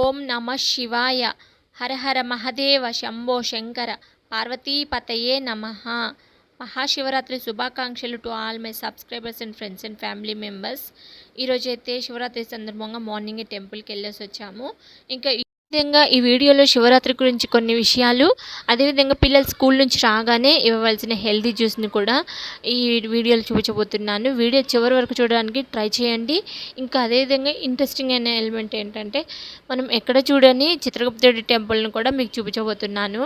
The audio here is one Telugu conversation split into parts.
ఓం నమ శివాయ. హర హర మహదేవ శంభో శంకర. పార్వతీపతయే నమ. మహాశివరాత్రి శుభాకాంక్షలు to all my subscribers and friends and family members ఈరోజైతే శివరాత్రి సందర్భంగా మార్నింగ్ టెంపుల్కి వెళ్ళేసి వచ్చాము. ఇంకా విధంగా ఈ వీడియోలో శివరాత్రి గురించి కొన్ని విషయాలు అదేవిధంగా పిల్లలు స్కూల్ నుంచి రాగానే ఇవ్వవలసిన హెల్తీ జ్యూస్ని కూడా ఈ వీడియోలో చూపించబోతున్నాను. వీడియో చివరి వరకు చూడడానికి ట్రై చేయండి. ఇంకా అదేవిధంగా ఇంట్రెస్టింగ్ అయిన ఎలిమెంట్ ఏంటంటే మనం ఎక్కడ చూడని చిత్రగుప్తుడి టెంపుల్ని కూడా మీకు చూపించబోతున్నాను.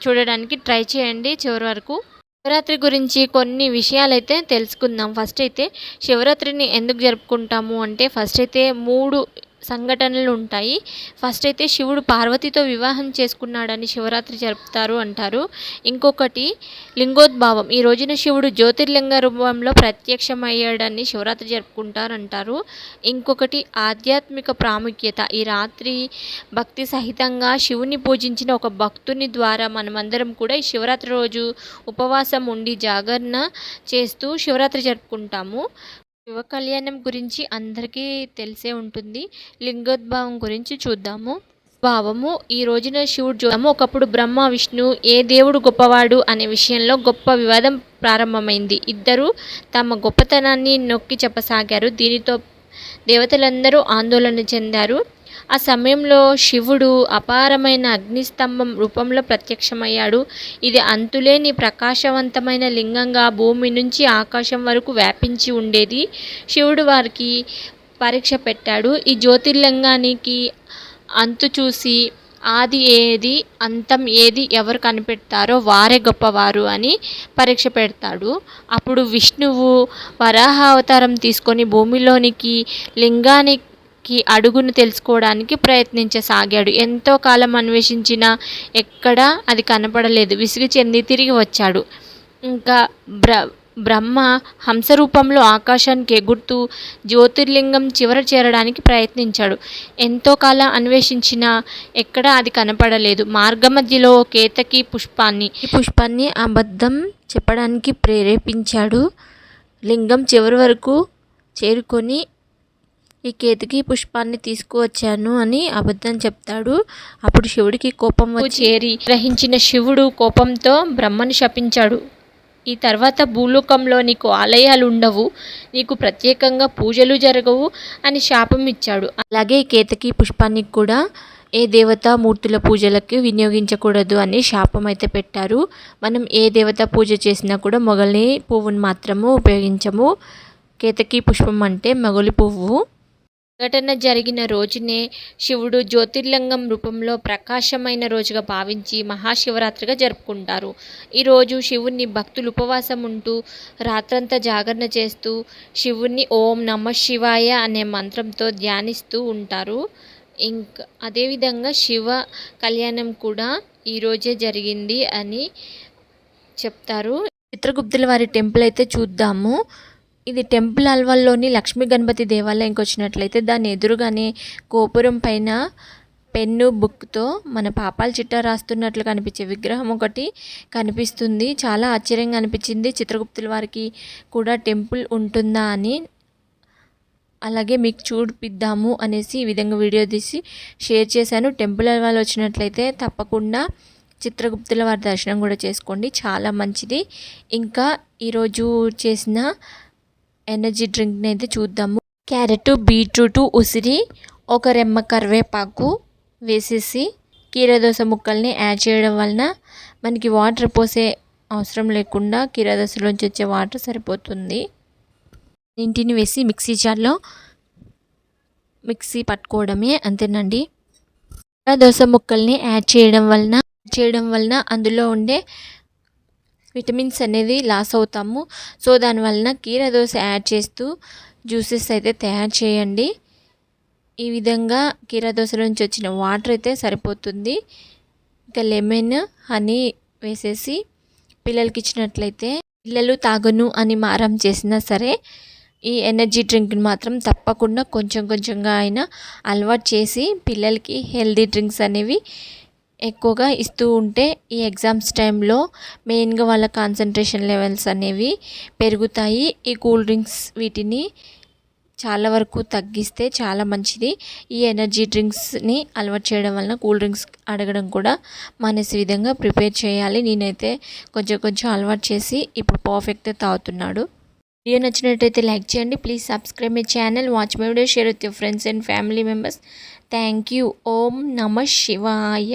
చూడడానికి ట్రై చేయండి చివరి వరకు. శివరాత్రి గురించి కొన్ని విషయాలైతే తెలుసుకుందాం. ఫస్ట్ అయితే శివరాత్రిని ఎందుకు జరుపుకుంటాము అంటే ఫస్ట్ అయితే మూడు సంఘటనలు ఉంటాయి. ఫస్ట్ అయితే శివుడు పార్వతితో వివాహం చేసుకున్నాడని శివరాత్రి జరుపుతారు అంటారు. ఇంకొకటి లింగోద్భావం. ఈ రోజున శివుడు జ్యోతిర్లింగ రూపంలో ప్రత్యక్షమయ్యాడని శివరాత్రి జరుపుకుంటారు అంటారు. ఇంకొకటి ఆధ్యాత్మిక ప్రాముఖ్యత. ఈ రాత్రి భక్తి సహితంగా శివుని పూజించిన ఒక భక్తుని ద్వారా మనమందరం కూడా ఈ శివరాత్రి రోజు ఉపవాసం ఉండి జాగరణ చేస్తూ శివరాత్రి జరుపుకుంటాము. శివ కళ్యాణం గురించి అందరికీ తెలిసే ఉంటుంది. లింగోద్భావం గురించి చూద్దాము. భావము ఈ రోజున శివుడు చూద్దాము ఒకప్పుడు బ్రహ్మ విష్ణు ఏ దేవుడు గొప్పవాడు అనే విషయంలో గొప్ప వివాదం ప్రారంభమైంది. ఇద్దరు తమ గొప్పతనాన్ని నొక్కి చెప్పసాగారు. దీనితో దేవతలందరూ ఆందోళన చెందారు. ఆ సమయంలో శివుడు అపారమైన అగ్నిస్తంభం రూపంలో ప్రత్యక్షమయ్యాడు. ఇది అంతులేని ప్రకాశవంతమైన లింగంగా భూమి నుంచి ఆకాశం వరకు వ్యాపించి ఉండేది. శివుడు వారికి పరీక్ష పెట్టాడు. ఈ జ్యోతిర్లింగానికి అంతు చూసి ఆది ఏది అంతం ఏది ఎవరు కనిపెడతారో వారే గొప్పవారు అని పరీక్ష పెడతాడు. అప్పుడు విష్ణువు వరాహ అవతారం తీసుకొని భూమిలోనికి లింగానికి కి అడుగును తెలుసుకోవడానికి ప్రయత్నించసాగాడు. ఎంతో కాలం అన్వేషించినా ఎక్కడా అది కనపడలేదు. విసిగి చెంది తిరిగి వచ్చాడు. ఇంకా బ్ర బ్రహ్మ హంస రూపంలో ఆకాశానికి ఎగురుతూ జ్యోతిర్లింగం చివర చేరడానికి ప్రయత్నించాడు. ఎంతో కాలం అన్వేషించినా ఎక్కడా అది కనపడలేదు. మార్గమధ్యలో కేతకి పుష్పాన్ని ఈ పుష్పాన్ని అబద్ధం చెప్పడానికి ప్రేరేపించాడు. లింగం చివరి వరకు చేరుకొని ఈ కేతకి పుష్పాన్ని తీసుకువచ్చాను అని అబద్ధం చెప్తాడు. అప్పుడు శివుడికి కోపం చేరి గ్రహించిన శివుడు కోపంతో బ్రహ్మని శపించాడు. ఈ తర్వాత భూలోకంలో నీకు ఆలయాలు ఉండవు నీకు ప్రత్యేకంగా పూజలు జరగవు అని శాపం ఇచ్చాడు. అలాగే ఈ కేతకి పుష్పాన్ని కూడా ఏ దేవతా మూర్తుల పూజలకి వినియోగించకూడదు అని శాపం అయితే పెట్టారు. మనం ఏ దేవత పూజ చేసినా కూడా మొగలి పువ్వును మాత్రము ఉపయోగించము. కేతకి పుష్పం అంటే మొగలి పువ్వు. ఘటన జరిగిన రోజునే శివుడు జ్యోతిర్లింగం రూపంలో ప్రకాశమైన రోజుగా భావించి మహాశివరాత్రిగా జరుపుకుంటారు. ఈరోజు శివుణ్ణి భక్తులు ఉపవాసం ఉంటూ రాత్రంతా జాగరణ చేస్తూ శివుణ్ణి ఓం నమ శివాయ అనే మంత్రంతో ధ్యానిస్తూ ఉంటారు. ఇంకా అదేవిధంగా శివ కళ్యాణం కూడా ఈరోజే జరిగింది అని చెప్తారు. చిత్రగుప్తుల వారి టెంపుల్ అయితే చూద్దాము. ఇది టెంపుల్ అల్వాల్లోని లక్ష్మీ గణపతి దేవాలయంకి వచ్చినట్లయితే దాని ఎదురుగానే గోపురం పైన పెన్ను బుక్తో మన పాపాల చిట్టా రాస్తున్నట్లు కనిపించే విగ్రహం ఒకటి కనిపిస్తుంది. చాలా ఆశ్చర్యంగా అనిపించింది. చిత్రగుప్తుల వారికి కూడా టెంపుల్ ఉంటుందా అని అలాగే మీకు చూపిద్దాము అనేసి ఈ విధంగా వీడియో తీసి షేర్ చేశాను. టెంపుల్ అల్వాల్ వచ్చినట్లయితే తప్పకుండా చిత్రగుప్తుల వారి దర్శనం కూడా చేసుకోండి. చాలా మంచిది. ఇంకా ఈరోజు చేసిన ఎనర్జీ డ్రింక్ని అయితే చూద్దాము. క్యారెట్ బీట్రూట్ ఉసిరి ఒక రెమ్మ కరివేపాకు వేసేసి కీరదోస ముక్కల్ని యాడ్ చేయడం వలన మనకి వాటర్ పోసే అవసరం లేకుండా కీరదోసలోంచి వచ్చే వాటర్ సరిపోతుంది. ఇంటిని వేసి మిక్సీ జార్లో మిక్సీ పట్టుకోవడమే అంతేనండి. కీరదోస ముక్కల్ని యాడ్ చేయడం వలన చేయడం వలన అందులో ఉండే విటమిన్స్ అనేది లాస్ అవుతాము. సో దానివలన కీర దోశ యాడ్ చేస్తూ జ్యూసెస్ అయితే తయారు చేయండి. ఈ విధంగా కీర దోశ నుంచి వచ్చిన వాటర్ అయితే సరిపోతుంది. ఇంకా లెమన్ హనీ వేసేసి పిల్లలకి ఇచ్చినట్లయితే పిల్లలు తాగను అని మారం చేసినా సరే ఈ ఎనర్జీ డ్రింక్ని మాత్రం తప్పకుండా కొంచెం కొంచెంగా అయినా అలవాటు చేసి పిల్లలకి హెల్దీ డ్రింక్స్ అనేవి ఎక్కువగా ఇస్తూ ఉంటే ఈ ఎగ్జామ్స్ టైంలో మెయిన్గా వాళ్ళ కాన్సన్ట్రేషన్ లెవెల్స్ అనేవి పెరుగుతాయి. ఈ కూల్ డ్రింక్స్ వీటిని చాలా వరకు తగ్గిస్తే చాలా మంచిది. ఈ ఎనర్జీ డ్రింక్స్ని అలవాటు చేయడం వలన కూల్ డ్రింక్స్ అడగడం కూడా మానేసే విధంగా ప్రిపేర్ చేయాలి. నేనైతే కొంచెం కొంచెం అలవాటు చేసి ఇప్పుడు పర్ఫెక్ట్గా తాగుతున్నాడు. వీడియో నచ్చినట్టయితే లైక్ చేయండి. Please subscribe my channel watch my video share with your friends and family members thank you ఓం నమ శివాయ.